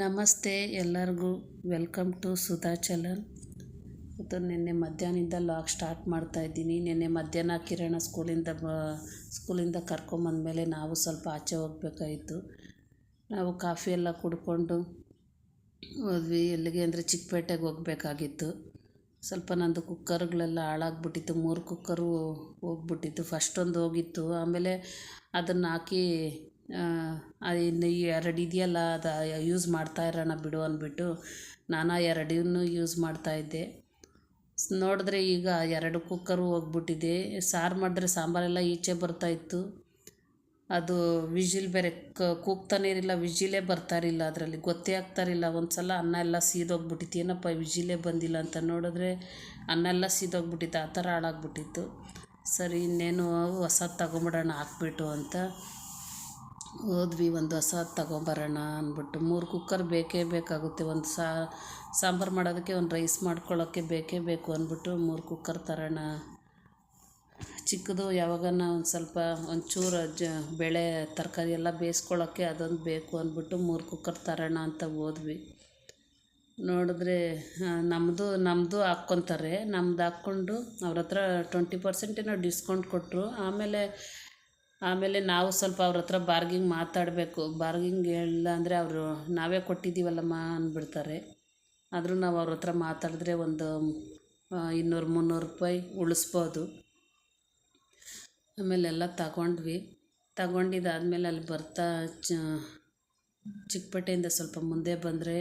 ನಮಸ್ತೆ ಎಲ್ಲರಿಗೂ. Welcome to Sudha challan ಇವತ್ತು ನಿನ್ನೆ ಮಧ್ಯಾಹ್ನದಿಂದ ಲಾಗ್ ಸ್ಟಾರ್ಟ್ ಮಾಡ್ತಾ ಇದ್ದೀನಿ. ನಿನ್ನೆ ಮಧ್ಯಾಹ್ನ ಕಿರಣ ಸ್ಕೂಲಿಂದ ಬ ಸ್ಕೂಲಿಂದ ಕರ್ಕೊಂಬಂದಮೇಲೆ ನಾವು ಸ್ವಲ್ಪ ಆಚೆ ಹೋಗ್ಬೇಕಾಯಿತು. ನಾವು ಕಾಫಿ ಎಲ್ಲ ಕುಡ್ಕೊಂಡು ಹೋದ್ವಿ. ಎಲ್ಲಿಗೆ ಅಂದರೆ ಚಿಕ್ಕಪೇಟೆಗೆ ಹೋಗ್ಬೇಕಾಗಿತ್ತು. ಸ್ವಲ್ಪ ನಂದು ಕುಕ್ಕರ್ಗಳೆಲ್ಲ ಹಾಳಾಗ್ಬಿಟ್ಟಿತ್ತು. ಮೂರು ಕುಕ್ಕರು ಹೋಗ್ಬಿಟ್ಟಿತ್ತು. ಫಸ್ಟ್ ಒಂದು ಹೋಗಿತ್ತು. ಆಮೇಲೆ ಅದನ್ನು ಹಾಕಿ ಇನ್ನು ಎರಡು ಇದೆಯಲ್ಲ, ಅದು ಯೂಸ್ ಮಾಡ್ತಾ ಇರೋಣ ಬಿಡು ಅಂದ್ಬಿಟ್ಟು ನಾನು ಎರಡೂ ಎರಡನ್ನೂ ಯೂಸ್ ಮಾಡ್ತಾಯಿದ್ದೆ ನೋಡಿದ್ರೆ ಈಗ ಎರಡು ಕುಕ್ಕರು ಹೋಗ್ಬಿಟ್ಟಿದೆ. ಸಾರು ಮಾಡಿದ್ರೆ ಸಾಂಬಾರೆಲ್ಲ ಈಚೆ ಬರ್ತಾಯಿತ್ತು ಅದು ವಿಜಿಲ್ ಬೇರೆ ಕೂಗ್ತಾನೆ ಇರಲಿಲ್ಲ, ವಿಜಿಲೇ ಬರ್ತಾ ಇರಲಿಲ್ಲ ಅದರಲ್ಲಿ. ಗೊತ್ತೇ ಆಗ್ತಾ ಇರಲಿಲ್ಲ. ಒಂದು ಸಲ ಅನ್ನ ಎಲ್ಲ ಸೀದೋಗ್ಬಿಟ್ಟಿತ್ತು. ಏನಪ್ಪ ವಿಜಿಲೇ ಬಂದಿಲ್ಲ ಅಂತ ನೋಡಿದ್ರೆ ಅನ್ನ ಎಲ್ಲ ಸೀದೋಗ್ಬಿಟ್ಟಿತ್ತು. ಆ ಥರ ಹಾಳಾಗ್ಬಿಟ್ಟಿತ್ತು. ಸರಿ, ಇನ್ನೇನು ಹೊಸದು ತಗೊಂಬಿಡೋಣ ಹಾಕ್ಬಿಟ್ಟು ಅಂತ ಹೋದ್ವಿ ಒಂದು ಹೊಸ ತಗೊಂಬರೋಣ ಅಂದ್ಬಿಟ್ಟು. ಮೂರು ಕುಕ್ಕರ್ ಬೇಕೇ ಬೇಕಾಗುತ್ತೆ. ಒಂದು ಸಾಂಬಾರು ಮಾಡೋದಕ್ಕೆ ಒಂದು ರೈಸ್ ಮಾಡ್ಕೊಳ್ಳೋಕ್ಕೆ ಬೇಕೇ ಬೇಕು ಅಂದ್ಬಿಟ್ಟು ಮೂರು ಕುಕ್ಕರ್ ತರೋಣ. ಚಿಕ್ಕದು ಯಾವಾಗನ ಒಂದು ಸ್ವಲ್ಪ ಒಂಚೂರು ಜ, ಬೇಳೆ, ತರಕಾರಿ ಎಲ್ಲ ಬೇಯಿಸ್ಕೊಳ್ಳೋಕ್ಕೆ ಅದೊಂದು ಬೇಕು ಅಂದ್ಬಿಟ್ಟು ಮೂರು ಕುಕ್ಕರ್ ತರೋಣ ಅಂತ ಹೋದ್ವಿ ನೋಡಿದ್ರೆ ನಮ್ಮದು ನಮ್ಮದು ಹಾಕ್ಕೊತಾರೆ. ನಮ್ದು ಹಾಕ್ಕೊಂಡು ಅವ್ರ ಹತ್ರ ಟ್ವೆಂಟಿ ಪರ್ಸೆಂಟ್ ಡಿಸ್ಕೌಂಟ್ ಕೊಟ್ಟರು ಆಮೇಲೆ ಆಮೇಲೆ ನಾವು ಸ್ವಲ್ಪ ಅವ್ರ ಹತ್ರ ಬಾರ್ಗಿಂಗ್ ಮಾತಾಡಬೇಕು. ಬಾರ್ಗಿಂಗ್ ಇಲ್ಲ ಅಂದರೆ ಅವರು ನಾವೇ ಕೊಟ್ಟಿದ್ದೀವಲ್ಲಮ್ಮ ಅಂದ್ಬಿಡ್ತಾರೆ. ಆದರೂ ನಾವು ಅವ್ರ ಹತ್ರ ಮಾತಾಡಿದ್ರೆ ಒಂದು ಇನ್ನೂರು ಮುನ್ನೂರು ರೂಪಾಯಿ ಉಳಿಸ್ಬೋದು. ಆಮೇಲೆ ಎಲ್ಲ ತಗೊಂಡ್ವಿ. ತಗೊಂಡಿದ್ದಾದಮೇಲೆ ಅಲ್ಲಿ ಬರ್ತಾ ಚ ಚಿಕ್ಕಪೇಟೆಯಿಂದ ಸ್ವಲ್ಪ ಮುಂದೆ ಬಂದರೆ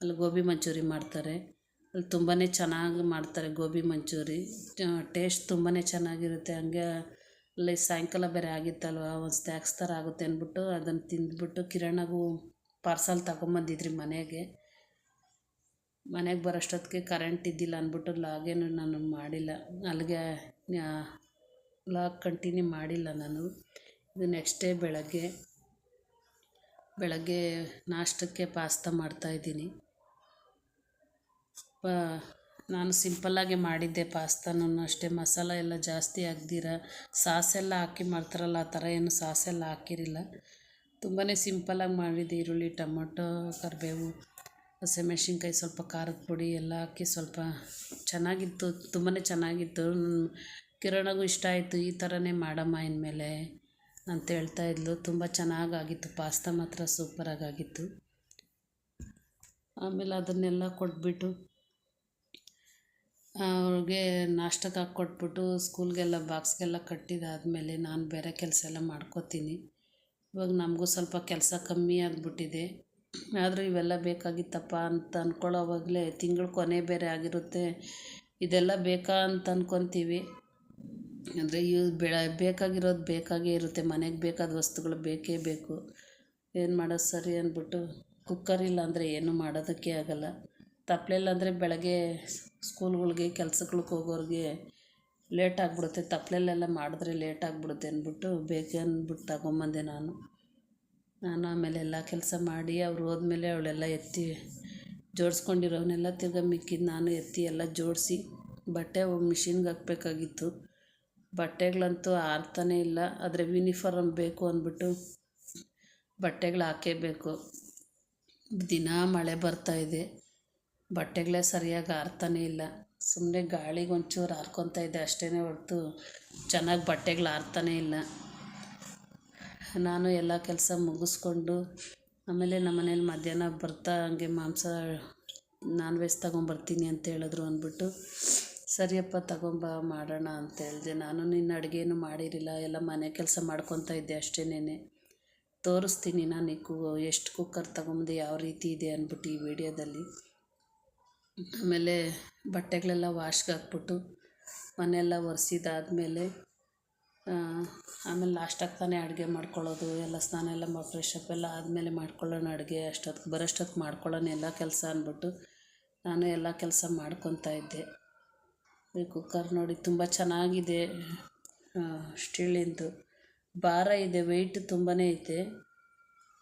ಅಲ್ಲಿ ಗೋಬಿ ಮಂಚೂರಿ ಮಾಡ್ತಾರೆ. ಅಲ್ಲಿ ತುಂಬಾ ಚೆನ್ನಾಗಿ ಮಾಡ್ತಾರೆ ಗೋಬಿ ಮಂಚೂರಿ. ಟೇಸ್ಟ್ ತುಂಬಾ ಚೆನ್ನಾಗಿರುತ್ತೆ. ಹಂಗೆ ಅಲ್ಲಿ ಸಾಯಂಕಾಲ ಬೇರೆ ಆಗಿತ್ತಲ್ವ, ಒಂದು ಸ್ನ್ಯಾಕ್ಸ್ ಥರ ಆಗುತ್ತೆ ಅಂದ್ಬಿಟ್ಟು ಅದನ್ನು ತಿಂದ್ಬಿಟ್ಟು ಕಿರಣಗೂ ಪಾರ್ಸಲ್ ತಗೊಂಬಂದಿದ್ರಿ ಮನೆಗೆ. ಮನೆಗೆ ಬರೋಷ್ಟೊತ್ತಿಗೆ ಕರೆಂಟ್ ಇದ್ದಿಲ್ಲ ಅಂದ್ಬಿಟ್ಟು ಲಾಗೇನು ನಾನು ಮಾಡಿಲ್ಲ. ಅಲ್ಲಿಗೆ ಲಾಗ್ ಕಂಟಿನ್ಯೂ ಮಾಡಿಲ್ಲ ನಾನು. ಇದು ನೆಕ್ಸ್ಟ್ ಡೇ ಬೆಳಗ್ಗೆ. ಬೆಳಗ್ಗೆ ನಾಷ್ಟಕ್ಕೆ ಪಾಸ್ತಾ ಮಾಡ್ತಾಯಿದ್ದೀನಿ ನಾನು ಸಿಂಪಲ್ಲಾಗೆ ಮಾಡಿದ್ದೆ ಪಾಸ್ತಾನು ಅಷ್ಟೇ. ಮಸಾಲ ಎಲ್ಲ ಜಾಸ್ತಿ ಹಾಕ್ದಿರ ಸಾಸೆಲ್ಲ ಹಾಕಿ ಮಾಡ್ತಾರಲ್ಲ, ಆ ಥರ ಏನು ಸಾಸೆಲ್ಲ ಹಾಕಿರಿಲ್ಲ. ತುಂಬಾ ಸಿಂಪಲ್ಲಾಗಿ ಮಾಡಿದ್ದೆ ಈರುಳ್ಳಿ, ಟೊಮೊಟೊ, ಕರಿಬೇವು, ಹಸಿಮೆಣ್ಸಿನ್ಕಾಯಿ, ಸ್ವಲ್ಪ ಖಾರದ ಪುಡಿ ಎಲ್ಲ ಹಾಕಿ ಸ್ವಲ್ಪ ಚೆನ್ನಾಗಿತ್ತು ತುಂಬಾ ಚೆನ್ನಾಗಿತ್ತು. ಕಿರಣಗೂ ಇಷ್ಟ ಆಯಿತು, ಈ ಥರನೇ ಮಾಡಮ್ಮ ಇನ್ಮೇಲೆ ಅಂತ ಹೇಳ್ತಾ ಇದ್ಲು. ತುಂಬ ಚೆನ್ನಾಗಾಗಿತ್ತು, ಪಾಸ್ತಾ ಮಾತ್ರ ಸೂಪರಾಗಿ ಆಗಿತ್ತು ಆಮೇಲೆ ಅದನ್ನೆಲ್ಲ ಕೊಟ್ಬಿಟ್ಟು ಅವ್ರಿಗೆ ನಾಷ್ಟಕ್ಕೆ ಹಾಕಿ ಕೊಟ್ಬಿಟ್ಟು ಸ್ಕೂಲ್ಗೆಲ್ಲ ಬಾಕ್ಸ್ಗೆಲ್ಲ ಕಟ್ಟಿದಾದಮೇಲೆ ನಾನು ಬೇರೆ ಕೆಲಸ ಎಲ್ಲ ಮಾಡ್ಕೋತೀನಿ. ಇವಾಗ ನಮಗೂ ಸ್ವಲ್ಪ ಕೆಲಸ ಕಮ್ಮಿ ಆಗಿಬಿಟ್ಟಿದೆ. ಆದರೂ ಇವೆಲ್ಲ ಬೇಕಾಗಿತ್ತಪ್ಪ ಅಂತ ಅಂದ್ಕೊಳ್ಳೋವಾಗಲೇ ತಿಂಗಳ ಕೊನೆ ಬೇರೆ ಆಗಿರುತ್ತೆ. ಇದೆಲ್ಲ ಬೇಕಾ ಅಂತ ಅಂದ್ಕೊತೀವಿ ಅಂದರೆ ಇವು ಬೆಳ ಬೇಕಾಗಿರೋದು ಬೇಕಾಗೇ ಇರುತ್ತೆ. ಮನೆಗೆ ಬೇಕಾದ ವಸ್ತುಗಳು ಬೇಕೇ ಬೇಕು. ಏನು ಮಾಡೋದು ಸರಿ ಅಂದ್ಬಿಟ್ಟು ಕುಕ್ಕರ್ ಇಲ್ಲ ಅಂದರೆ ಏನೂ ಮಾಡೋದಕ್ಕೆ ಆಗಲ್ಲ. ತಪ್ಪಲೆಲ್ಲ ಅಂದರೆ ಬೆಳಗ್ಗೆ ಸ್ಕೂಲ್ಗಳಿಗೆ, ಕೆಲ್ಸಗಳಿಗೆ ಹೋಗೋರಿಗೆ ಲೇಟ್ ಆಗಿಬಿಡುತ್ತೆ. ತಪ್ಪಲೆಲ್ಲೆಲ್ಲ ಮಾಡಿದ್ರೆ ಲೇಟ್ ಆಗಿಬಿಡುತ್ತೆ ಅಂದ್ಬಿಟ್ಟು ಬೇಗ ಅಂದ್ಬಿಟ್ಟು ತಗೊಂಬಂದೆ ನಾನು. ನಾನು ಆಮೇಲೆ ಎಲ್ಲ ಕೆಲಸ ಮಾಡಿ ಅವ್ರು ಹೋದ್ಮೇಲೆ ಅವಳೆಲ್ಲ ಎತ್ತಿ ಜೋಡಿಸ್ಕೊಂಡಿರೋವನ್ನೆಲ್ಲ ತಿರ್ಗಾ ಮಿಕ್ಕಿದ್ದು ನಾನು ಎತ್ತಿ ಎಲ್ಲ ಜೋಡಿಸಿ ಬಟ್ಟೆ ಮಿಷಿನ್ಗೆ ಹಾಕ್ಬೇಕಾಗಿತ್ತು. ಬಟ್ಟೆಗಳಂತೂ ಆರ್ತಾನೇ ಇಲ್ಲ. ಆದರೆ ಯೂನಿಫಾರ್ಮ್ ಬೇಕು ಅಂದ್ಬಿಟ್ಟು ಬಟ್ಟೆಗಳು ಹಾಕೇಬೇಕು. ದಿನ ಮಳೆ ಬರ್ತಾಯಿದೆ ಬಟ್ಟೆಗಳೇ ಸರಿಯಾಗಿ ಆರ್ತಾನೇ ಇಲ್ಲ. ಸುಮ್ಮನೆ ಗಾಳಿಗೆ ಒಂಚೂರು ಹಾರ್ಕೊತಾ ಇದ್ದೆ ಅಷ್ಟೇ ಹೊರತು ಚೆನ್ನಾಗಿ ಬಟ್ಟೆಗಳು ಆರ್ತಾನೇ ಇಲ್ಲ. ನಾನು ಎಲ್ಲ ಕೆಲಸ ಮುಗಿಸ್ಕೊಂಡು ಆಮೇಲೆ ನಮ್ಮ ಮನೇಲಿ ಮಧ್ಯಾಹ್ನ ಬರ್ತಾ ಹಂಗೆ ಮಾಂಸ ನಾನ್ ವೆಜ್ ತಗೊಂಬರ್ತೀನಿ ಅಂತ ಹೇಳಿದ್ರು ಅಂದ್ಬಿಟ್ಟು, ಸರಿಯಪ್ಪ ತಗೊಂಬ ಮಾಡೋಣ ಅಂತ ಹೇಳಿದೆ. ನಾನು ನಿನ್ನ ಅಡುಗೆನೂ ಮಾಡಿರಲಿಲ್ಲ, ಎಲ್ಲ ಮನೆ ಕೆಲಸ ಮಾಡ್ಕೊತಾ ಇದ್ದೆ ಅಷ್ಟೇನೆ ತೋರಿಸ್ತೀನಿ ನಾನು ಕು, ಎಷ್ಟು ಕುಕ್ಕರ್ ತಗೊಂಬಂದು, ಯಾವ ರೀತಿ ಇದೆ ಅಂದ್ಬಿಟ್ಟು ಈ ವಿಡಿಯೋದಲ್ಲಿ ಆಮೇಲೆ ಬಟ್ಟೆಗಳೆಲ್ಲ ವಾಶ್ಗೆ ಹಾಕ್ಬಿಟ್ಟು ಮನೆಯೆಲ್ಲ ಒರೆಸಿದಾದ್ಮೇಲೆ ಆಮೇಲೆ ಲಾಸ್ಟಾಗಿ ತಾನೇ ಅಡುಗೆ ಮಾಡ್ಕೊಳ್ಳೋದು, ಎಲ್ಲ ಸ್ನಾನ ಎಲ್ಲ ಮಾಡಿ ಫ್ರೆಶ್ ಎಲ್ಲ ಆದಮೇಲೆ ಮಾಡ್ಕೊಳ್ಳೋಣ ಅಡುಗೆ ಅಷ್ಟೊತ್ತಿಗೆ ಬರೋಷ್ಟೊತ್ತಿಗೆ ಮಾಡ್ಕೊಳ್ಳೋಣ ಎಲ್ಲ ಕೆಲಸ ಅಂದ್ಬಿಟ್ಟು ನಾನು ಎಲ್ಲ ಕೆಲಸ ಮಾಡ್ಕೊತಾ ಇದ್ದೆ. ಈ ಕುಕ್ಕರ್ ನೋಡಿ ತುಂಬ ಚೆನ್ನಾಗಿದೆ ಸ್ಟೀಲಿಂದು ಭಾರ ಇದೆ ವೆಯ್ಟ್ ತುಂಬಾ ಐತೆ.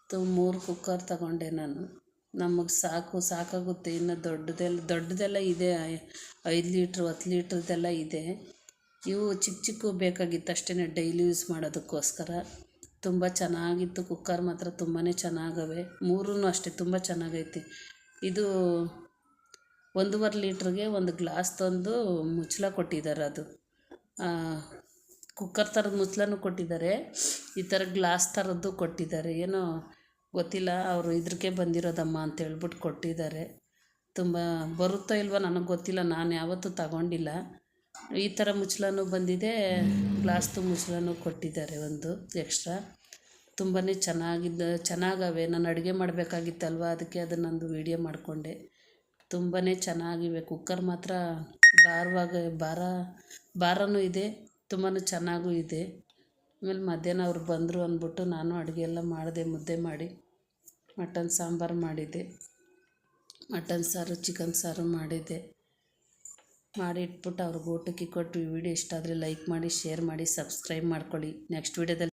ತು ಮೂರು ಕುಕ್ಕರ್ ತಗೊಂಡೆ ನಾನು. ನಮಗೆ ಸಾಕು, ಸಾಕಾಗುತ್ತೆ. ಇನ್ನು ದೊಡ್ಡದೆಲ್ಲ ದೊಡ್ಡದೆಲ್ಲ ಇದೆ. ಐದು ಲೀಟ್ರ್, ಹತ್ತು ಲೀಟ್ರದ್ದೆಲ್ಲ ಇದೆ. ಇವು ಚಿಕ್ಕ ಚಿಕ್ಕ ಬೇಕಾಗಿತ್ತು ಅಷ್ಟೇ ಡೈಲಿ ಯೂಸ್ ಮಾಡೋದಕ್ಕೋಸ್ಕರ. ತುಂಬ ಚೆನ್ನಾಗಿತ್ತು. ಕುಕ್ಕರ್ ಮಾತ್ರ ತುಂಬಾ ಚೆನ್ನಾಗವೆ. ಮೂರೂ ಅಷ್ಟೇ ತುಂಬ ಚೆನ್ನಾಗೈತಿ. ಇದು ಒಂದೂವರೆ ಲೀಟ್ರಿಗೆ ಒಂದು ಗ್ಲಾಸ್ ತಂದು ಮುಚ್ಚಳ ಕೊಟ್ಟಿದ್ದಾರೆ ಅದು. ಕುಕ್ಕರ್ ಥರದ ಮುಚ್ಚಳನೂ ಕೊಟ್ಟಿದ್ದಾರೆ. ಈ ಥರ ಗ್ಲಾಸ್ ಥರದ್ದು ಕೊಟ್ಟಿದ್ದಾರೆ. ಏನೋ ಗೊತ್ತಿಲ್ಲ, ಅವರು ಇದ್ರಕ್ಕೆ ಬಂದಿರೋದಮ್ಮ ಅಂತ ಹೇಳ್ಬಿಟ್ಟು ಕೊಟ್ಟಿದ್ದಾರೆ. ತುಂಬ ಬರುತ್ತೋ ಇಲ್ವೋ ನನಗೆ ಗೊತ್ತಿಲ್ಲ, ನಾನು ಯಾವತ್ತೂ ತಗೊಂಡಿಲ್ಲ. ಈ ಥರ ಮುಚ್ಚಳನೂ ಬಂದಿದೆ ಗ್ಲಾಸ್ದು ಮುಚ್ಚಳನೂ ಕೊಟ್ಟಿದ್ದಾರೆ ಒಂದು ಎಕ್ಸ್ಟ್ರಾ. ತುಂಬಾ ಚೆನ್ನಾಗಿದ್ದ, ಚೆನ್ನಾಗವೆ, ನಾನು ಅಡುಗೆ ಮಾಡಬೇಕಾಗಿತ್ತಲ್ವ, ಅದಕ್ಕೆ ಅದನ್ನೊಂದು ವೀಡಿಯೋ ಮಾಡಿಕೊಂಡೆ. ತುಂಬಾ ಚೆನ್ನಾಗಿವೆ, ಕುಕ್ಕರ್ ಮಾತ್ರ ಭಾರವಾಗ, ಭಾರ, ಭಾರನೂ ಇದೆ ತುಂಬಾ ಚೆನ್ನಾಗೂ ಇದೆ. ಆಮೇಲೆ ಮಧ್ಯಾಹ್ನ ಅವ್ರು ಬಂದರು ಅಂದ್ಬಿಟ್ಟು ನಾನು ಅಡುಗೆ ಎಲ್ಲ ಮಾಡಿದೆ, ಮುದ್ದೆ ಮಾಡಿ, ಮಟನ್ ಸಾಂಬಾರು ಮಾಡಿದ್ದೆ. ಮಟನ್ ಸಾರು, ಚಿಕನ್ ಸಾರು ಮಾಡಿದ್ದೆ. ಮಾಡಿ ಇಟ್ಬಿಟ್ಟು ಅವ್ರಿಗೆ ಊಟಕ್ಕೆ ಕೊಟ್ಟು ವಿಡಿಯೋ ಇಷ್ಟ ಆದರೆ ಲೈಕ್ ಮಾಡಿ, ಶೇರ್ ಮಾಡಿ, ಸಬ್ಸ್ಕ್ರೈಬ್ ಮಾಡ್ಕೊಳ್ಳಿ. ನೆಕ್ಸ್ಟ್ ವೀಡಿಯೋದಲ್ಲಿ